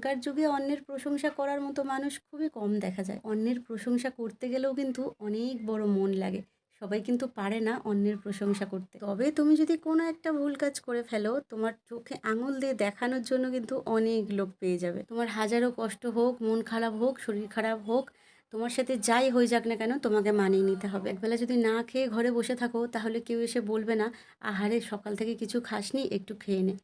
এখনকার যুগে অন্যের প্রশংসা করার মতো মানুষ খুবই কম দেখা যায়। অন্যের প্রশংসা করতে গেলেও কিন্তু অনেক বড় মন লাগে। সবাই কিন্তু পারে না অন্যের প্রশংসা করতে। তবে তুমি যদি কোনো একটা ভুল কাজ করে ফেলো, তোমার চোখে আঙুল দিয়ে দেখানোর জন্য কিন্তু অনেক লোক পেয়ে যাবে। তোমার হাজারো কষ্ট হোক, মন খারাপ হোক, শরীর খারাপ হোক, তোমার সাথে যাই হয়ে যাক না কেন, তোমাকে মানিয়ে নিতে হবে। একবেলা যদি না খেয়ে ঘরে বসে থাকো, তাহলে কেউ এসে বলবে না, আহারে, সকাল থেকে কিছু খাসনি, একটু খেয়ে নে।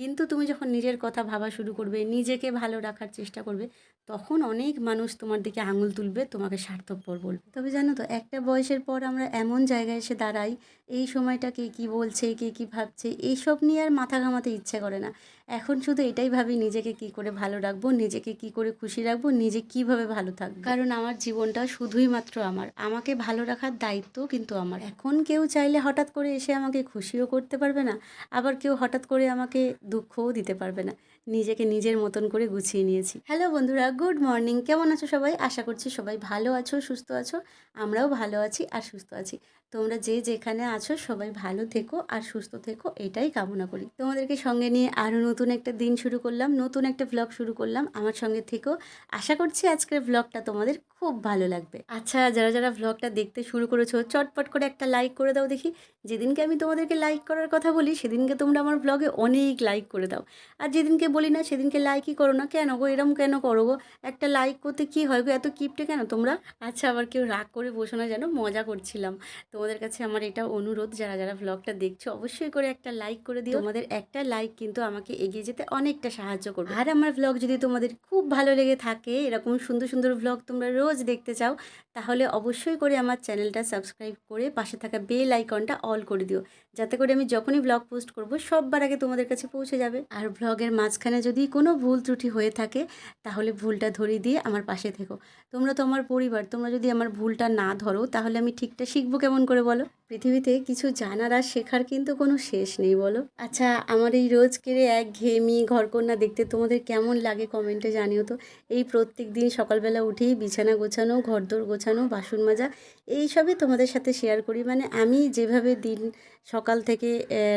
কিন্তু তুমি যখন নিজের কথা ভাবা শুরু করবে নিজেকে ভালো রাখার চেষ্টা করবে তখন অনেক মানুষ তোমার দিকে আঙুল তুলবে, তোমাকে স্বার্থপর বলবে। তবে জানো তো, একটা বয়সের পর আমরা এমন জায়গায় এসে দাঁড়াই, এই সময়টা কে কী বলছে, কে কী ভাবছে, এইসব নিয়ে আর মাথা ঘামাতে ইচ্ছে করে না। এখন শুধু এটাই ভাবি, নিজেকে কি করে ভালো রাখব, নিজেকে কি করে খুশি রাখব, নিজে কীভাবে ভালো থাকব। কারণ আমার জীবনটা শুধুই মাত্র আমার। আমাকে ভালো রাখার দায়িত্ব কিন্তু আমার। এখন কেউ চাইলে হঠাৎ করে এসে আমাকে খুশিও করতে পারবে না, আবার কেউ হঠাৎ করে আমাকে দুঃখও দিতে পারবে না। নিজেকে নিজের মতন করে গুছিয়ে নিয়েছি। হ্যালো বন্ধুরা গুড মর্নিং কেমন আছো সবাই? আশা করছি সবাই ভালো আছো, সুস্থ আছো। আমরাও ভালো আছি আর সুস্থ আছি। তোমরা যে যেখানে আছো সবাই ভালো থেকো আর সুস্থ থেকো, এটাই কামনা করি। তোমাদেরকে সঙ্গে নিয়ে আরও নতুন একটা দিন শুরু করলাম, নতুন একটা ব্লগ শুরু করলাম। আমার সঙ্গে থেকো। আশা করছি আজকের ব্লগটা তোমাদের খুব ভালো লাগবে। আচ্ছা যারা যারা ব্লগটা দেখতে শুরু করেছ, চটপট করে একটা লাইক করে দাও দেখি। যেদিনকে আমি তোমাদেরকে লাইক করার কথা বলি, সেদিনকে তোমরা আমার ব্লগে অনেক লাইক করে দাও। আর যেদিনকে বলি না, সেদিনকে লাইকই করো না। কেন গো? এরম কেন করো গো? একটা লাইক করতে কী হয় গো? এত কিপটে কেন তোমরা? আচ্ছা আবার কেউ রাগ করে বসো না যেন, মজা করছিলাম। তোমাদের কাছে আমার এটা অনুরোধ, যারা যারা ব্লগটা দেখছ, অবশ্যই করে একটা লাইক করে দিও। তোমাদের একটা লাইক কিন্তু আমাকে এগিয়ে যেতে অনেকটা সাহায্য করবে। আর আমার ব্লগ যদি তোমাদের খুব ভালো লেগে থাকে, এরকম সুন্দর সুন্দর ব্লগ তোমরা রোজ দেখতে চাও, তাহলে অবশ্যই করে আমার চ্যানেলটা সাবস্ক্রাইব করে পাশে থাকা বেল আইকনটা অল করে দিও। যাতে করে আমি যখনই ব্লগ পোস্ট করব, সববার আগে তোমাদের কাছে পৌঁছে যাবে। আর ব্লগের মাঝখানে যদি কোনো ভুল ত্রুটি হয়ে থাকে, তাহলে ভুলটা ধরিয়ে দিয়ে আমার পাশে থেকো। তোমরা তো আমার পরিবার, তোমরা যদি আমার ভুলটা না ধরো, তাহলে আমি ঠিকটা শিখব কেমন করে বলো? পৃথিবীতে কিছু জানার আর শেখার কিন্তু কোনো শেষ নেই, বলো? আচ্ছা আমার এই রোজ কেড়ে এক ঘেয়েমি ঘরকন্যা দেখতে তোমাদের কেমন লাগে কমেন্টে জানিও তো। এই প্রত্যেক দিন সকালবেলা উঠেই বিছানা গোছানো, ঘরদোর গোছানো, বাসন মাজা এই সবই তোমাদের সাথে শেয়ার করি। মানে আমি যেভাবে দিন সকাল থেকে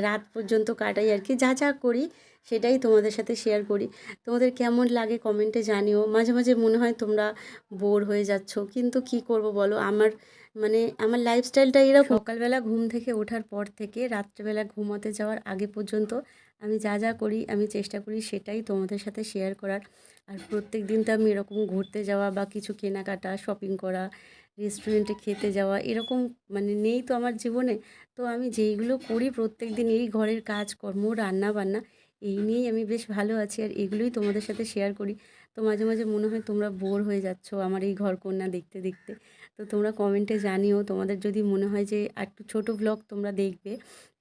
রাত পর্যন্ত কাটাই আর কি, যা যা করি সেটাই তোমাদের সাথে শেয়ার করি। তোমাদের কেমন লাগে কমেন্টে জানিও। মাঝে মাঝে মনে হয় তোমরা বোর হয়ে যাচ্ছ, কিন্তু কি করব বলো? আমার মানে আমার লাইফস্টাইলটা এরকম। সকালবেলা ঘুম থেকে ওঠার পর থেকে রাত্রেবেলা ঘুমাতে যাওয়ার আগে পর্যন্ত আমি যা যা করি, আমি চেষ্টা করি সেটাই তোমাদের সাথে শেয়ার করার। আর প্রত্যেক দিন তো আমি এরকম ঘুরতে যাওয়া বা কিছু কেনাকাটা শপিং করা রেস্টুরেন্টে খেতে যাওয়া, এরকম মানে নেই তো আমার জীবনে। তো আমি যেইগুলো করি প্রত্যেক দিন এই ঘরের কাজকর্ম রান্না বান্না এই নিয়েই আমি বেশ ভালো আছি। আর এগুলোই তোমাদের সাথে শেয়ার করি। তো মাঝে মাঝে মনে হয় তোমরা বোর হয়ে যাচ্ছ আমার এই ঘর কন্যা দেখতে দেখতে। তো তোমরা কমেন্টে জানিও। তোমাদের যদি মনে হয় যে একটু ছোট ব্লগ তোমরা দেখবে,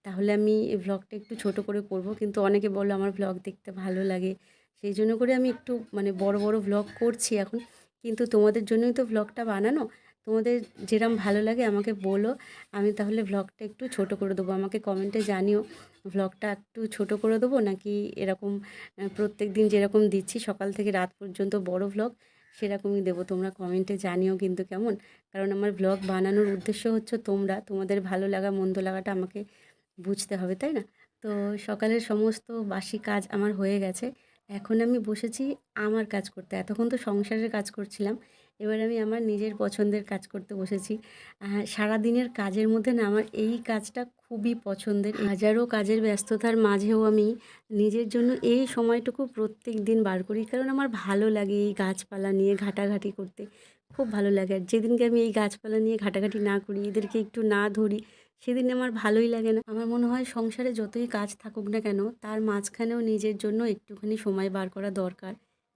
তাহলে আমি এই ব্লগটা একটু ছোট করে করব। কিন্তু অনেকে বলো আমার ব্লগ দেখতে ভালো লাগে। সেই জন্য করে আমি একটু মানে বড় বড় ব্লগ করছি এখন। কিন্তু তোমাদের জন্যই তো ব্লগটা বানানো। তোমাদের যেরম ভালো লাগে আমাকে বলো। আমি তাহলে ব্লগটা একটু ছোট করে দেবো। আমাকে কমেন্টে জানিও ব্লগটা একটু ছোট করে দেবো নাকি এরকম প্রত্যেক দিন যেরকম দিচ্ছি, সকাল থেকে রাত পর্যন্ত বড় ব্লগ সেরকমই দেবো। তোমরা কমেন্টে জানিও কিন্তু কেমন। কারণ আমার ব্লগ বানানোর উদ্দেশ্য হচ্ছে তোমরা, তোমাদের ভালো লাগা, মন্দ লাগাটা আমাকে বুঝতে হবে, তাই না? তো সকালের সমস্ত বাসি কাজ আমার হয়ে গেছে। এখন আমি বসেছি আমার কাজ করতে। এতক্ষণ তো সংসারের কাজ করছিলাম। এবার আমি আমার নিজের পছন্দের কাজ করতে বসেছি। সারাদিনের কাজের মধ্যে না আমার এই কাজটা খুবই পছন্দের। হাজারো কাজের ব্যস্ততার মাঝেও আমি নিজের জন্য এই সময়টুকু প্রত্যেক দিন বার করি। কারণ আমার ভালো লাগে এই গাছপালা নিয়ে ঘাটাঘাটি করতে। খুব ভালো লাগে। আর যেদিনকে আমি এই গাছপালা নিয়ে ঘাটাঘাটি না করি, এদেরকে একটু না ধরি, সেদিন আমার ভালোই লাগে না। আমার মনে হয় সংসারে যতই কাজ থাকুক না কেন, তার মাঝখানেও নিজের জন্য একটুখানি সময় বার করা দরকার।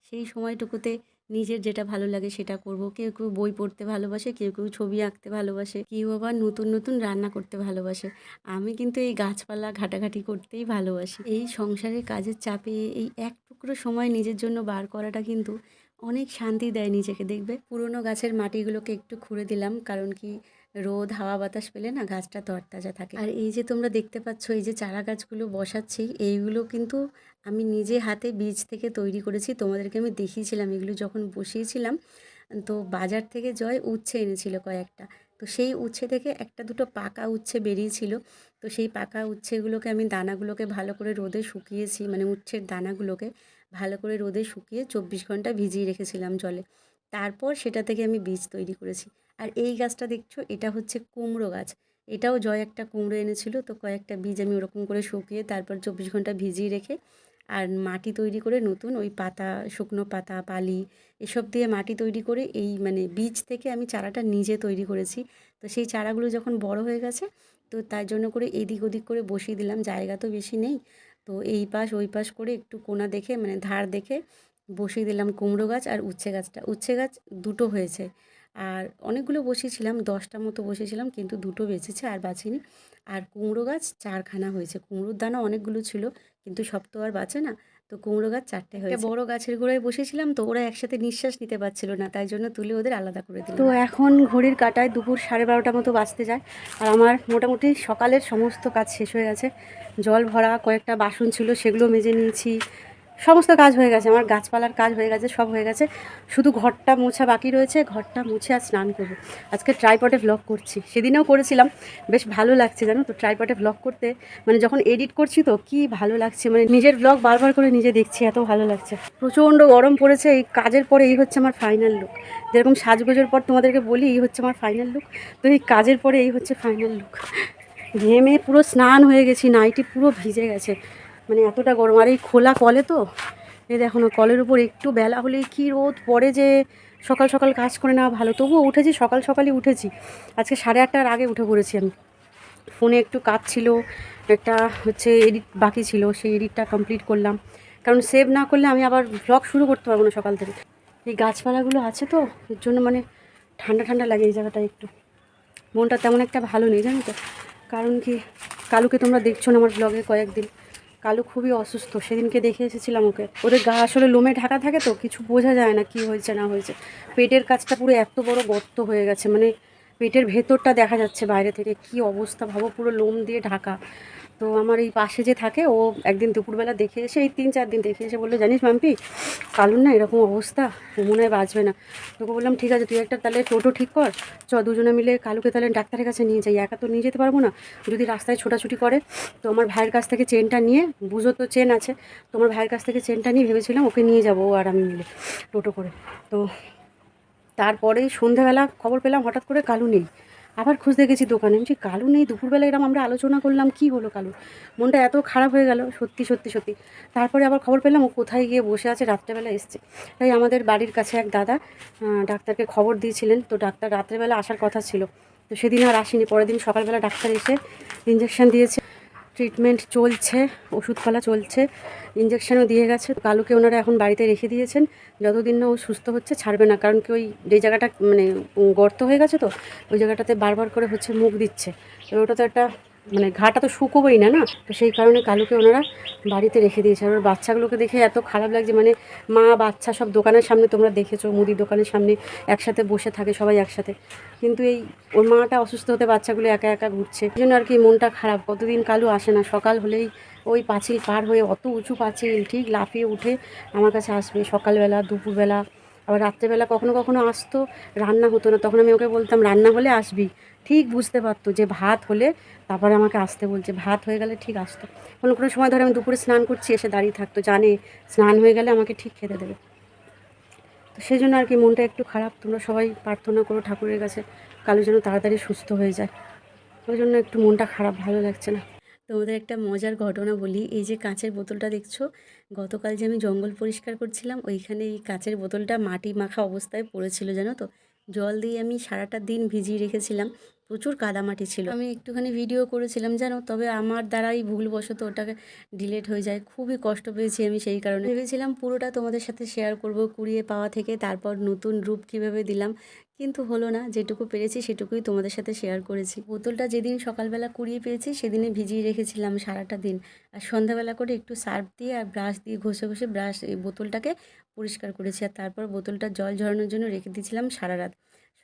সেই সময়টুকুতে নিজের যেটা ভালো লাগে সেটা করব। কেউ কেউ বই পড়তে ভালোবাসে, কেউ কেউ ছবি আঁকতে ভালোবাসে, কেউ আবার নতুন নতুন রান্না করতে ভালোবাসে। আমি কিন্তু এই গাছপালা ঘাটাঘাটি করতেই ভালোবাসি। এই সংসারের কাজের চাপে এই এক টুকরো সময় নিজের জন্য বার করাটা কিন্তু অনেক শান্তি দেয় নিজেকে, দেখবে? পুরনো গাছের মাটিগুলোকে একটু খুঁড়ে দিলাম, কারণ কি রোদ, হাওয়া, বাতাস পেলে না গাছটা তরতাজা থাকে। আর এই যে তোমরা দেখতে পাচ্ছ, এই যে চারা গাছগুলো বসাচ্ছি, এইগুলো কিন্তু আমি নিজে হাতে বীজ থেকে তৈরি করেছি। তোমাদেরকে আমি দেখিয়েছিলাম, এগুলো যখন বসিয়েছিলাম, তো বাজার থেকে জয় উচ্ছে এনেছিল কয়েকটা। তো সেই উচ্ছে থেকে একটা দুটো পাকা উচ্ছে বেরিয়েছিল। তো সেই পাকা উচ্ছেগুলোকে আমি দানাগুলোকে ভালো করে রোদে শুকিয়েছি মানে উচ্ছের দানাগুলোকে ভালো করে রোদে শুকিয়ে চব্বিশ ঘণ্টা ভিজিয়ে রেখেছিলাম জলে। তারপর সেটা থেকে আমি বীজ তৈরি করেছি। আর এই গাছটা দেখছ, এটা হচ্ছে কুমড়ো গাছ। এটাও জয় একটা কুমড়ো এনেছিল, তো কয়েকটা বীজ আমি ওরকম করে শুকিয়ে তারপর চব্বিশ ঘণ্টা ভিজিয়ে রেখে আর মাটি তৈরি করে নতুন ওই পাতা, শুকনো পাতা, বালি এসব দিয়ে মাটি তৈরি করে এই মানে বীজ থেকে আমি চারাটা নিজে তৈরি করেছি। তো সেই চারাগুলো যখন বড় হয়ে গেছে, তো তার জন্য করে এদিক ওদিক করে বসিয়ে দিলাম, জায়গা তো বেশি নেই। তো এই পাশ ওই পাশ করে একটু কোনা দেখে মানে ধার দেখে বসিয়ে দিলাম কুমড়ো গাছ আর উচ্ছে গাছটা। উচ্ছে গাছ দুটো হয়েছে। আর অনেকগুলো বসিয়েছিলাম দশটা মতো বসিয়েছিলাম কিন্তু দুটো বেঁচেছে আর বাঁচিনি। আর কুমড়ো গাছ চারখানা হয়েছে। কুমড়োর দানা অনেকগুলো ছিল কিন্তু সব তো আর বাঁচে না। তো কুমড়ো গাছ চারটে হয়েছে। বড় গাছের গোড়ায় বসেছিলাম তো ওরা একসাথে নিঃশ্বাস নিতে পারছিল না তাই জন্য তুলে ওদের আলাদা করে দিলাম। তো এখন ঘড়ির কাটায় দুপুর সাড়ে বারোটা মতো বাঁচতে যায়। আর আমার মোটামুটি সকালের সমস্ত কাজ শেষ হয়ে গেছে। জল ভরা কয়েকটা বাসন ছিল সেগুলো মেজে নিয়েছি। সমস্ত কাজ হয়ে গেছে, আমার গাছপালার কাজ হয়ে গেছে, সব হয়ে গেছে। শুধু ঘরটা মোছা বাকি রয়েছে, ঘরটা মুছে আর স্নান করব। আজকে ট্রাইপটে ভ্লগ করছি, সেদিনেও করেছিলাম, বেশ ভালো লাগছে জানো তো ট্রাইপটে ভ্লগ করতে। মানে যখন এডিট করছি তো কি ভালো লাগছে মানে নিজের ভ্লগ বারবার করে নিজে দেখছি, এত ভালো লাগছে। প্রচণ্ড গরম পড়েছে, এই কাজের পরে এই হচ্ছে আমার ফাইনাল লুক যেরকম সাজগোজের পর তোমাদেরকে বলি, এই হচ্ছে আমার ফাইনাল লুক তো এই কাজের পরে এই হচ্ছে ফাইনাল লুক ঘেমে পুরো স্নান হয়ে গেছি নাইটি পুরো ভিজে গেছে। মানে এতটা গরম। আর এই খোলা কলে তো, এই দেখো না কলের উপর একটু বেলা হলেই কী রোদ পড়ে যে সকাল সকাল কাজ করে নেওয়া ভালো। তবুও উঠেছি, সকাল সকালই উঠেছি। আজকে সাড়ে আটটার আগে উঠে পড়েছি আমি। ফোনে একটু কাজ ছিল একটা হচ্ছে এডিট বাকি ছিল, সেই এডিটটা কমপ্লিট করলাম। কারণ সেভ না করলে আমি আবার ব্লগ শুরু করতে পারব না সকাল থেকে। এই গাছপালাগুলো আছে তো, এর জন্য মানে ঠান্ডা ঠান্ডা লাগে এই জায়গাটা একটু। মনটা তেমন একটা ভালো নেই, জানো তো। কারণ কি, কালুকে তোমরা দেখছ না আমার ব্লগে কয়েকদিন। কালু খুবই অসুস্থ, সেদিনকে দেখে এসেছিলাম ওকে। ওদের গা আসলে লোমে ঢাকা থাকে তো, কিছু বোঝা যায় না কি হয়েছে, না হয়েছে। পেটের কাজটা পুরো এত বড় গর্ত হয়ে গেছে মানে পেটের ভেতরটা দেখা যাচ্ছে বাইরে থেকে, কি অবস্থা ভাবো, পুরো লোম দিয়ে ঢাকা। তো আমার এই পাশে যে থাকে, ও একদিন দুপুরবেলা দেখে এসে, এই তিন চার দিন দেখে এসে বলল, জানিস মাম্পি কালুর না এরকম অবস্থা, মনে হয় বাঁচবে না। তোকে বললাম, ঠিক আছে, তুই একটা তাহলে টোটো ঠিক কর। চ দুজনে মিলে কালুকে তাহলে ডাক্তারের কাছে নিয়ে যাই। একা তো নিয়ে যেতে পারব না। যদি রাস্তায় ছোটাছুটি করে, তো আমার ভাইয়ের কাছ থেকে চেনটা নিয়ে, বুঝো তো চেন আছে, তো আমার ভাইয়ের কাছ থেকে চেনটা নিয়ে ভেবেছিলাম ওকে নিয়ে যাব আর আমি মিলে টোটো করে। তো তারপরেই সন্ধ্যাবেলা খবর পেলাম, হঠাৎ করে কালু নেই। আবার খুঁজতে গেছি দোকানে। আমি কালো নেই, দুপুরবেলা এরকম আমরা আলোচনা করলাম, কি হলো কালু? মনটা এত খারাপ হয়ে গেল, সত্যি সত্যি সত্যি। তারপরে আবার খবর পেলাম, ও কোথায় গিয়ে বসে আছে, রাত্রেবেলা এসছে। তাই আমাদের বাড়ির কাছে এক দাদা ডাক্তারকে খবর দিয়েছিলেন। তো ডাক্তার রাত্রেবেলা আসার কথা ছিল। তো সেদিন আর আসেনি, পরের দিন সকালবেলা ডাক্তার এসে ইঞ্জেকশন দিয়েছে। ট্রিটমেন্ট চলছে, ওষুধপালা চলছে ইঞ্জেকশনও দিয়ে গেছে। কালুকে ওনারা এখন বাড়িতে রেখে দিয়েছেন। যতদিন না ও সুস্থ হচ্ছে, ছাড়বে না। কারণ কি ওই যে জায়গাটা মানে গর্ত হয়ে গেছে তো, ওই জায়গাটাতে বারবার করে হচ্ছে মুখ দিচ্ছে। ওটা তো একটা মানে ঘাটা তো শুকোবেই না না? তো সেই কারণে কালুকে ওনারা বাড়িতে রেখে দিয়েছে। আর ওর বাচ্চাগুলোকে দেখে এত খারাপ লাগছে মানে মা, বাচ্চা সব দোকানের সামনে তোমরা দেখেছ মুদির দোকানের সামনে একসাথে বসে থাকে সবাই একসাথে। কিন্তু এই ওর মাটা অসুস্থ হতে বাচ্চাগুলো একা একা ঘুরছে। এই জন্য আর কি মনটা খারাপ। কতদিন কালু আসে না, সকাল হলেই ওই পাঁচিল পার হয়ে অত উঁচু পাঁচিল, ঠিক লাফিয়ে উঠে আমার কাছে আসবে সকালবেলা, দুপুরবেলা। আবার রাত্রেবেলা কখনো কখনো আসতো, রান্না হতো না। তখন আমি ওকে বলতাম, রান্না হলে আসবি। ঠিক বুঝতে পারতো যে ভাত হলে তারপরে আমাকে আসতে বলছে, ভাত হয়ে গেলে ঠিক আসতো। কোনো কোনো সময় ধরে আমি দুপুরে স্নান করছি, এসে দাঁড়িয়ে থাকতো, জানে স্নান হয়ে গেলে আমাকে ঠিক খেতে দেবে। তো সেই জন্য আর কি মনটা একটু খারাপ। তোমরা সবাই প্রার্থনা করো ঠাকুরের কাছে কালো যেন তাড়াতাড়ি সুস্থ হয়ে যায়। ওই জন্য একটু মনটা খারাপ, ভালো লাগছে না। তোমাদের একটা মজার ঘটনা বলি। এই যে কাঁচের বোতলটা দেখছ? গতকাল যে আমি জঙ্গল পরিষ্কার করছিলাম, ওইখানে এই কাঁচের বোতলটা মাটি মাখা অবস্থায় পড়েছিল, জানো তো? জল দিয়ে আমি সারাটা দিন ভিজিয়ে রেখেছিলাম। প্রচুর কাদামাটি ছিল। আমি একটুখানি ভিডিও করেছিলাম, জানো? তবে আমার দ্বারাই ভুলবশত ওটাকে ডিলেট হয়ে যায়। খুবই কষ্ট পেয়েছি আমি সেই কারণে। ভেবেছিলাম পুরোটা তোমাদের সাথে শেয়ার করব, কুড়িয়ে পাওয়া থেকে, তারপর নতুন রূপ কীভাবে দিলাম। কিন্তু হলো না, যেটুকু পেরেছি সেটুকুই তোমাদের সাথে শেয়ার করেছি। বোতলটা যেদিন সকালবেলা কুড়িয়ে পেয়েছি, সেদিনে ভিজিয়ে রেখেছিলাম সারাটা দিন। আর সন্ধ্যাবেলা করে একটু সার্ফ দিয়ে আর ব্রাশ দিয়ে ঘষে ঘষে ব্রাশ এই বোতলটাকে পরিষ্কার করেছি। আর তারপর বোতলটা জল ঝরানোর জন্য রেখে দিয়েছিলাম সারা রাত।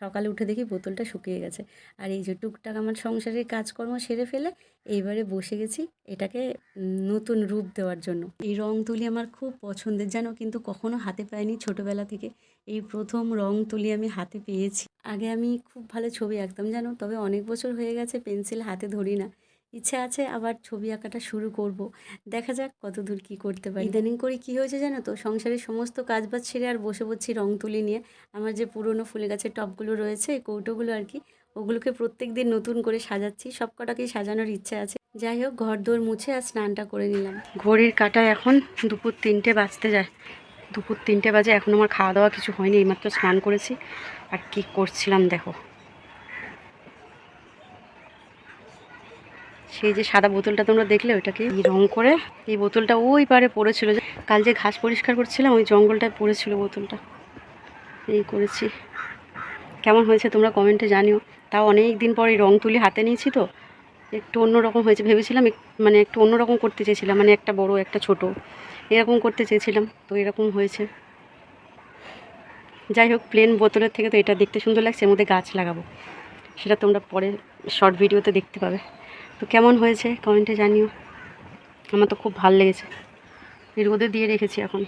সকালে উঠে দেখি বোতলটা শুকিয়ে গেছে। আর এই যে টুকটাক আমার সংসারের কাজকর্ম সেরে ফেলে এইবারে বসে গেছি এটাকে নতুন রূপ দেওয়ার জন্য। এই রং তুলি আমার খুব পছন্দের যেন কিন্তু কখনো হাতে পাইনি ছোটোবেলা থেকে। এই প্রথম রং তুলি আমি হাতে পেয়েছি। আগে আমি খুব ভালো ছবি আঁকতাম, জানো? তবে অনেক বছর হয়ে গেছে পেন্সিল হাতে ধরি না। ইচ্ছা আছে আবার ছবি আঁকাটা শুরু করব। দেখা যাক কত দূর কী করতে পারি। ইদানিং করে কী হয়েছে জানো তো? সংসারের সমস্ত কাজ বাজ ছেড়ে আর বসে বসছি রং তুলি নিয়ে। আমার যে পুরনো ফুল গাছের টবগুলো রয়েছে এই কৌটোগুলো আর কি ওগুলোকে প্রত্যেক দিন নতুন করে সাজাচ্ছি। সব কটাকেই সাজানোর ইচ্ছা আছে। যাই হোক ঘর দোর মুছে আর স্নানটা করে নিলাম। ঘড়ির কাটায় এখন দুপুর তিনটে বাজতে যায়। দুপুর তিনটে বাজে এখন আমার খাওয়া দাওয়া কিছু হয়নি এইমাত্র স্নান করেছি। আর কি করছিলাম দেখো। সেই যে সাদা বোতলটা তোমরা দেখলে, ওইটাকে রং করে এই বোতলটা ওই পারে পড়েছিল। কাল যে ঘাস পরিষ্কার করছিলাম, ওই জঙ্গলটায় পড়েছিল বোতলটা। এই করেছি। কেমন হয়েছে তোমরা কমেন্টে জানিও। তাও অনেক দিন পর এই রং তুলি হাতে নিয়েছি তো। একটু অন্যরকম হয়েছে। ভেবেছিলাম মানে একটু অন্যরকম করতে চেয়েছিলাম। মানে একটা বড়, একটা ছোট। এরকম করতে চেয়েছিলাম। তো এরকম হয়েছে। যাই হোক প্লেন বোতলের থেকে তো এটা দেখতে সুন্দর লাগছে। এর মধ্যে গাছ লাগাবো। সেটা তোমরা পরে শর্ট ভিডিওতে দেখতে পাবে। তো কেমন হয়েছে কমেন্টে জানিও। আমার তো খুব ভালো লেগেছে। রোদে দিয়ে রেখেছি এখন।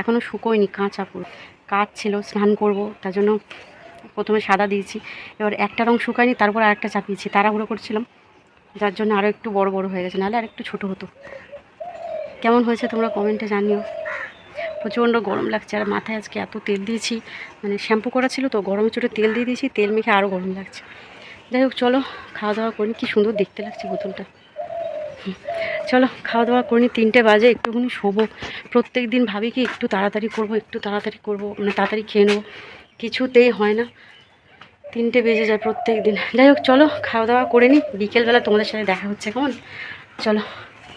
এখনও শুকোয়নি কাঁচা পুরো কাঠ ছিল, স্নান করব, তার জন্য প্রথমে সাদা দিয়েছি। এবার একটা রং শুকায়নি, তারপর আরেকটা চাপিয়েছি। তাড়াহুড়ো করছিলাম, যার জন্য আরও একটু বড় বড় হয়ে গেছে, নাহলে আর একটু ছোটো হতো। কেমন হয়েছে তোমরা কমেন্টে জানিও। প্রচণ্ড গরম লাগছে, আর মাথায় আজকে এত তেল দিয়েছি। মানে শ্যাম্পু করা ছিল তো গরমের চোটে তেল দিয়ে দিয়েছি, তেল মেখে আরও গরম লাগছে। যাই হোক, চলো, খাওয়া দাওয়া করি। কি সুন্দর দেখতে লাগছে বোতলটা। চলো, খাওয়া দাওয়া করি। তিনটে বাজে, একটুখানি শোবো। প্রত্যেক দিন ভাবি কি, একটু তাড়াতাড়ি করব, একটু তাড়াতাড়ি করব মানে তাড়াতাড়ি খেয়ে নেব। কিছুতেই হয় না। তিনটে বেজে যায় প্রত্যেক দিন। যাই হোক, চলো, খাওয়া দাওয়া করে নিই। বিকেলবেলা তোমাদের সাথে দেখা হচ্ছে, কেমন? চলো।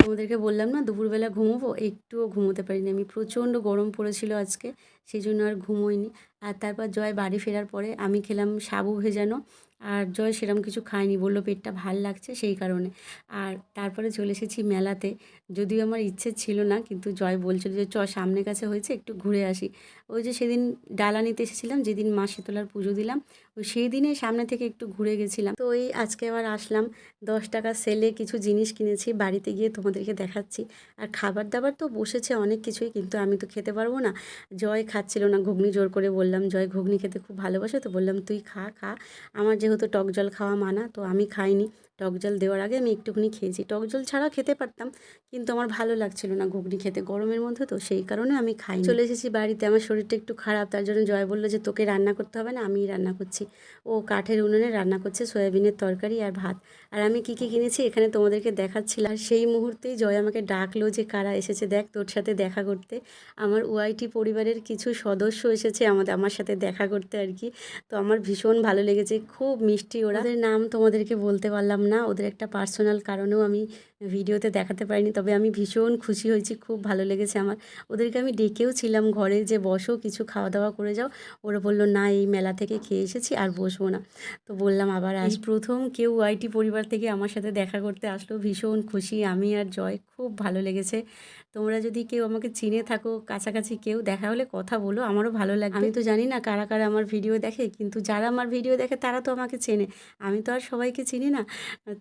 তোমাদেরকে বললাম না, দুপুরবেলা ঘুমোবো? একটুও ঘুমোতে পারিনি। আমি প্রচণ্ড গরম পড়েছিল আজকে, সেই জন্য আর ঘুমোইনি। আর তারপর জয় বাড়ি ফেরার পরে আমি খেলাম সাবু ভেজানো। আর জয় সেরকম কিছু খায়নি বলল পেটটা ভালো লাগছে সেই কারণে। আর তারপরে চলে এসেছি মেলাতে। যদিও আমার ইচ্ছে ছিল না, কিন্তু জয় বলছিল যে, চ সামনে কাছে হয়েছে, একটু ঘুরে আসি। ওই যে সেদিন ডালা নিতে এসেছিলাম, যেদিন মা শীতলার পুজো দিলাম ওই সেই দিনে সামনে থেকে একটু ঘুরে গেছিলাম। তো ওই আজকে আবার আসলাম, দশ টাকা সেলে কিছু জিনিস কিনেছি, বাড়িতে গিয়ে তোমাদেরকে দেখাচ্ছি। আর খাবার দাবার তো বসেছে অনেক কিছুই, কিন্তু আমি তো খেতে পারব না। জয় খাচ্ছিল না, ঘুগনি জোর করে বললাম, জয়, ঘুগনি খেতে খুব ভালোবাসে। তো বললাম, তুই খা খা। আমার যেহেতু টক জল খাওয়া মানা, তো আমি খাইনি। টক জল দেওয়ার আগে আমি একটুখানি খেয়েছি। টক জল ছাড়া খেতে পারতাম, কিন্তু আমার ভালো লাগছিল না ঘুগনি খেতে। গরমের মধ্যে তো সেই কারণে আমি খাই চলে এসেছি বাড়িতে। আমার শরীরটা একটু খারাপ, তার জন্য জয় বলল যে, তোকে রান্না করতে হবে না, আমিই রান্না করছি। ও কাঠের উনুনে রান্না করছে সয়াবিনের তরকারি আর ভাত। আর আমি কী কী কিনেছি এখানে তোমাদেরকে দেখাচ্ছিলাম। আর সেই মুহূর্তেই জয় আমাকে ডাকলো যে, কারা এসেছে দেখ তোর সাথে দেখা করতে। আমার ওআইটি পরিবারের কিছু সদস্য এসেছে আমাদের আমার সাথে দেখা করতে আর কি। তো আমার ভীষণ ভালো লেগেছে। খুব মিষ্টি ওরা। নাম তোমাদেরকে বলতে পারলাম না। ওদের একটা পার্সোনাল কারণেও আমি ভিডিওতে দেখাতে পারিনি, তবে আমি ভীষণ খুশি হয়েছি, খুব ভালো লেগেছে আমার। ওদেরকে আমি ডেকেও ছিলাম ঘরে যে বসো, কিছু খাওয়া দাওয়া করে যাও। ওরা বলল, না, এই মেলা থেকে খেয়ে এসেছি, আর বসবো না। তো বললাম, আবার আজ প্রথম কেউ আইটি পরিবার থেকে আমার সাথে দেখা করতে আসলো, ভীষণ খুশি। আমি আর জয়, খুব ভালো লেগেছে। তোমরা যদি কেউ আমাকে চিনে থাকো কাছাকাছি কেউ দেখা হলে কথা বলো আমারও ভালো লাগে আমি তো জানি না কারা কারা আমার ভিডিও দেখে কিন্তু যারা আমার ভিডিও দেখে তারা তো আমাকে চেনে। আমি তো আর সবাইকে চিনি না।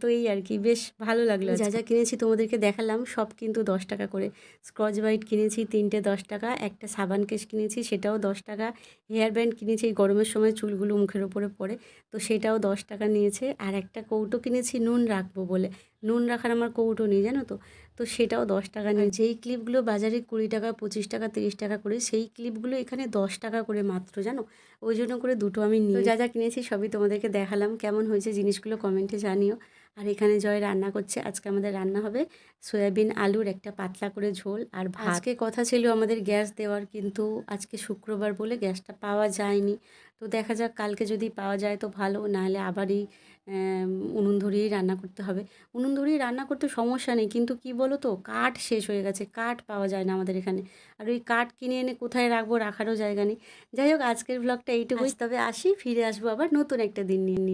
তো এই আর কি বেশ ভালো লাগল যা যা কিনেছি তোমাদেরকে দেখালাম সব কিন্তু দশ টাকা করে। স্ক্রচ বাইট কিনেছি তিনটে দশ টাকা। একটা সাবান কেস কিনেছি সেটাও দশ টাকা। হেয়ার ব্যান্ড কিনেছি এই গরমের সময় চুলগুলো মুখের ওপরে পড়ে তো সেটাও দশ টাকা নিয়েছে। আর একটা কৌটো কিনেছি নুন রাখব বলে। নুন রাখার আমার কৌটো নেই জানো তো? তো সেটাও দশ টাকা নিয়ে যেই ক্লিপগুলো বাজারে কুড়ি টাকা পঁচিশ টাকা তিরিশ টাকা করে সেই ক্লিপগুলো এখানে দশ টাকা করে মাত্র জানো? ওই জন্য করে দুটো আমি নিয়ে যা যা কিনেছি সবই তোমাদেরকে দেখালাম। কেমন হয়েছে জিনিসগুলো কমেন্টে জানিও। আর এখানে জয় রান্না করছে। আজকে আমাদের রান্না হবে সয়াবিন আলুর একটা পাতলা করে ঝোল আর আজকে কথা ছিল আমাদের গ্যাস দেওয়ার কিন্তু আজকে শুক্রবার বলে গ্যাসটা পাওয়া যায়নি। তো দেখা যাক কালকে যদি পাওয়া যায় তো ভালো নাহলে আবারই উনুন ধরিয়েই রান্না করতে হবে। উনুন ধরিয়ে রান্না করতে সমস্যা নেই কিন্তু কি বলো তো কাঠ শেষ হয়ে গেছে কাঠ পাওয়া যায় না আমাদের এখানে। আর ওই কাঠ কিনে এনে কোথায় রাখব রাখারও জায়গা নেই। যাই হোক আজকের ব্লগটা এইটুকুই। তবে আসি ফিরে আসব আবার নতুন একটা দিন নিয়ে নিয়ে।